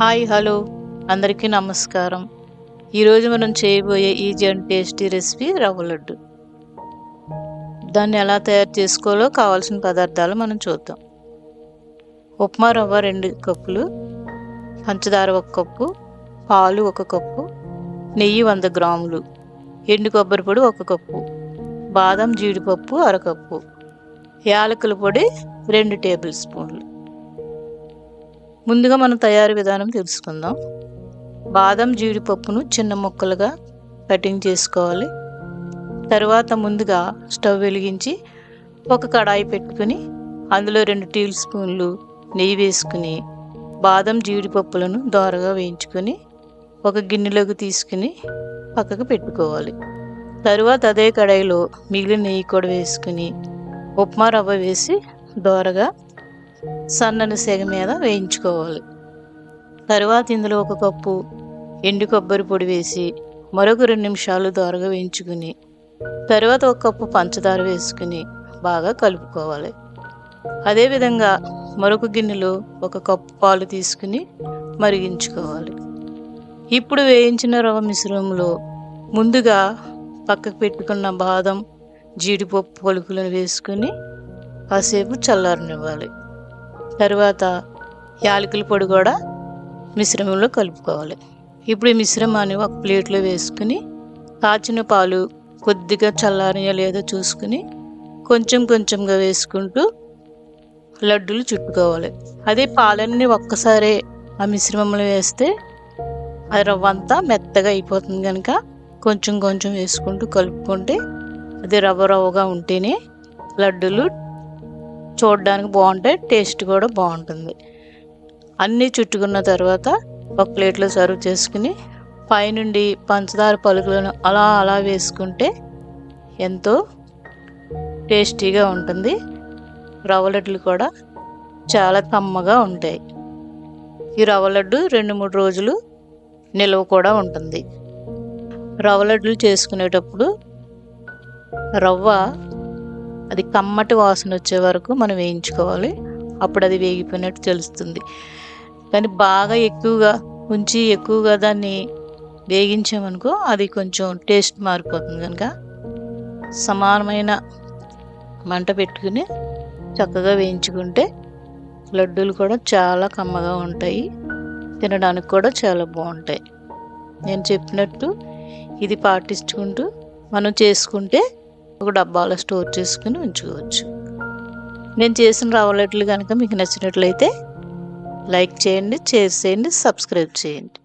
Hi hello. అందరికీ నమస్కారం. ఈరోజు మనం చేయబోయే ఈజీ అండ్ టేస్టీ రెసిపీ రవ్వ లడ్డు. దాన్ని ఎలా తయారు చేసుకోవాలో కావాల్సిన పదార్థాలు మనం చూద్దాం. ఉప్మా రవ్వ రెండు కప్పులు పంచదార ఒక కప్పు పాలు ఒక కప్పు నెయ్యి వంద గ్రాములు ఎండు కొబ్బరి పొడి ఒక కప్పు బాదం జీడిపప్పు అరకప్పు యాలకుల పొడి రెండు టేబుల్ స్పూన్లు. ముందుగా మనం తయారీ విధానం తెలుసుకుందాం. బాదం జీడిపప్పును చిన్న ముక్కలుగా కటింగ్ చేసుకోవాలి. తర్వాత ముందుగా స్టవ్ వెలిగించి ఒక కడాయి పెట్టుకుని అందులో రెండు టీ స్పూన్లు నెయ్యి వేసుకుని బాదం జీడిపప్పులను దోరగా వేయించుకొని ఒక గిన్నెలోకి తీసుకుని పక్కకు పెట్టుకోవాలి. తరువాత అదే కడాయిలో మిగిలిన నెయ్యి కూడా వేసుకుని ఉప్మా రవ్వ వేసి దోరగా సన్నని సెగ మీద వేయించుకోవాలి. తరువాత ఇందులో ఒక కప్పు ఎండు కొబ్బరి పొడి వేసి మరొక రెండు నిమిషాలు దోరగా వేయించుకుని తరువాత ఒక కప్పు పంచదార వేసుకుని బాగా కలుపుకోవాలి. అదేవిధంగా మరొక గిన్నెలో ఒక కప్పు పాలు తీసుకుని మరిగించుకోవాలి. ఇప్పుడు వేయించిన రవ్వ మిశ్రమంలో ముందుగా పక్కకు పెట్టుకున్న బాదం జీడిపప్పు పలుకులను వేసుకుని కాసేపు చల్లారనివ్వాలి. తర్వాత యాలకుల పొడి కూడా మిశ్రమంలో కలుపుకోవాలి. ఇప్పుడు ఈ మిశ్రమాన్ని ఒక ప్లేట్లో వేసుకుని కాచిన పాలు కొద్దిగా చల్లారయో లేదో చూసుకుని కొంచెం కొంచెంగా వేసుకుంటూ లడ్డూలు చుట్టుకోవాలి. అదే పాలన్నీ ఒక్కసారే ఆ మిశ్రమంలో వేస్తే అది రవ్వ అంతా మెత్తగా అయిపోతుంది కనుక కొంచెం కొంచెం వేసుకుంటూ కలుపుకుంటే అది రవ్వ రవ్వగా ఉంటేనే లడ్డూలు చూడడానికి బాగుంటాయి టేస్ట్ కూడా బాగుంటుంది. అన్నీ చుట్టుకున్న తర్వాత ఒక ప్లేట్లో సర్వ్ చేసుకుని పైనుండి పంచదార పలుకులను అలా అలా వేసుకుంటే ఎంతో టేస్టీగా ఉంటుంది. రవ్వ లడ్లు కూడా చాలా కమ్మగా ఉంటాయి. ఈ రవ్వ లడ్డు రెండు మూడు రోజులు నిల్వ కూడా ఉంటుంది. రవ్వ లడ్డులు చేసుకునేటప్పుడు రవ్వ అది కమ్మటి వాసన వచ్చే వరకు మనం వేయించుకోవాలి. అప్పుడు అది వేగిపోయినట్టు తెలుస్తుంది. కానీ బాగా ఎక్కువగా ఉంచి ఎక్కువగా దాన్ని వేగించామనుకో అది కొంచెం టేస్ట్ మారిపోతుంది కనుక. సమానమైన మంట పెట్టుకుని చక్కగా వేయించుకుంటే లడ్డూలు కూడా చాలా కమ్మగా ఉంటాయి. తినడానికి కూడా చాలా బాగుంటాయి. నేను చెప్పినట్టు ఇది పాటించుకుంటూ మనం చేసుకుంటే ఒక డబ్బాలో స్టోర్ చేసుకుని ఉంచుకోవచ్చు. నేను చేసిన రవ్వ లడ్లు కనుక మీకు నచ్చినట్లయితే లైక్ చేయండి షేర్ చేయండి సబ్స్క్రైబ్ చేయండి.